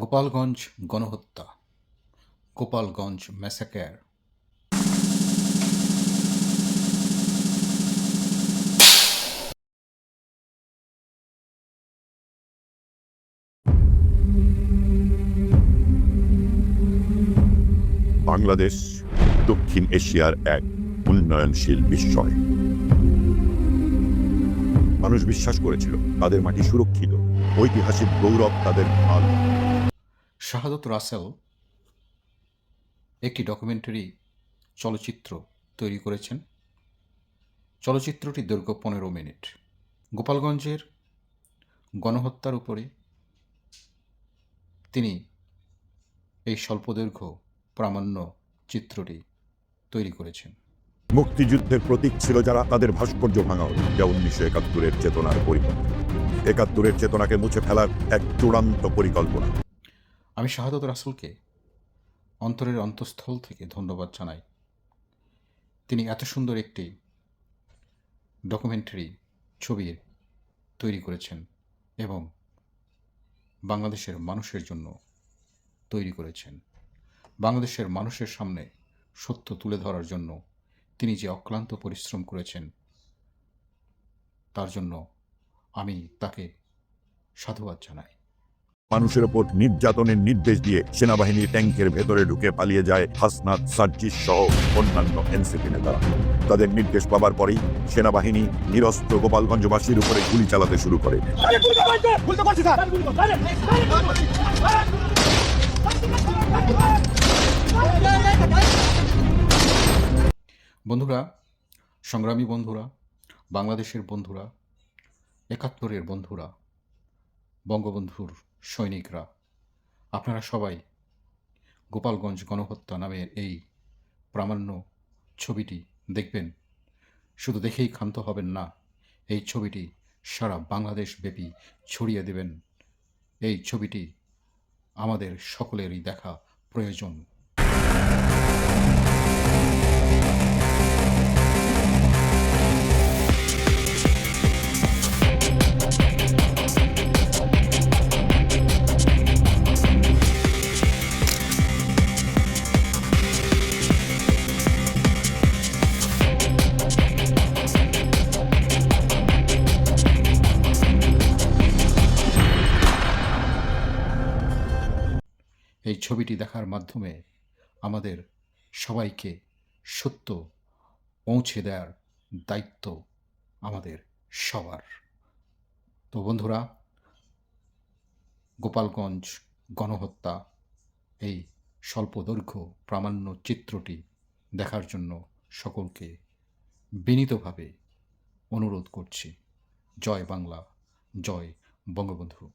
গোপালগঞ্জ গণহত্যা। গোপালগঞ্জ ম্যাসাকার বাংলাদেশ, দক্ষিণ এশিয়ার এক উন্নয়নশীল বিস্ময়। মানুষ বিশ্বাস করেছিল, তাদের মাটি সুরক্ষিত, ঐতিহাসিক গৌরব তাদের ঢাল শাহাদত রাসেল একটি ডকুমেন্টারি চলচ্চিত্র তৈরি করেছেন। চলচ্চিত্রটি দৈর্ঘ্য পনেরো মিনিট। গোপালগঞ্জের গণহত্যার উপরে তিনি এই স্বল্পদৈর্ঘ্য প্রামাণ্য চিত্রটি তৈরি করেছেন। মুক্তিযুদ্ধের প্রতীক ছিল যারা তাদের ভাস্কর্য ভাঙা হল যা উনিশশো একাত্তরের চেতনার পরিপন্থী। একাত্তরের চেতনাকে মুছে ফেলার এক চূড়ান্ত পরিকল্পনা। আমি শাহাদত রাসেলকে অন্তরের অন্তঃস্থল থেকে ধন্যবাদ জানাই। তিনি এত সুন্দর একটি ডকুমেন্টারি ছবির তৈরি করেছেন এবং বাংলাদেশের মানুষের জন্য তৈরি করেছেন। বাংলাদেশের মানুষের সামনে সত্য তুলে ধরার জন্য তিনি যে অক্লান্ত পরিশ্রম করেছেন, তার জন্য আমি তাকে সাধুবাদ জানাই। মানুষের ওপর নির্যাতনের নির্দেশ দিয়ে সেনাবাহিনী ট্যাঙ্কের ভেতরে ঢুকে পালিয়ে যায় হাসনাত, সার্জিস সহ অন্যান্য এনসিপি নেতারা। তাদের নির্দেশ পাবার পরেই সেনাবাহিনী নিরস্ত্র গোপালগঞ্জবাসীর উপরে গুলি চালাতে শুরু করে। বন্ধুরা, সংগ্রামী বন্ধুরা, বাংলাদেশের বন্ধুরা, একাত্তরের বন্ধুরা, বঙ্গবন্ধুর সৈনিকরা। আপনারা সবাই গোপালগঞ্জ গণহত্যা নামের এই প্রামাণ্য ছবিটি দেখবেন। শুধু দেখেই ক্ষান্ত হবেন না, এই ছবিটি সারা বাংলাদেশ ব্যাপী ছড়িয়ে দেবেন। এই ছবিটি আমাদের সকলেরই দেখা প্রয়োজন। এই ছবিটি দেখার মাধ্যমে আমাদের সবাইকে সত্য পৌঁছে দেওয়ার দায়িত্ব আমাদের সবার। তো বন্ধুরা, গোপালগঞ্জ গণহত্যা, এই স্বল্পদৈর্ঘ্য প্রামাণ্য চিত্রটি দেখার জন্য সকলকে বিনীতভাবে অনুরোধ করছি। জয় বাংলা, জয় বঙ্গবন্ধু।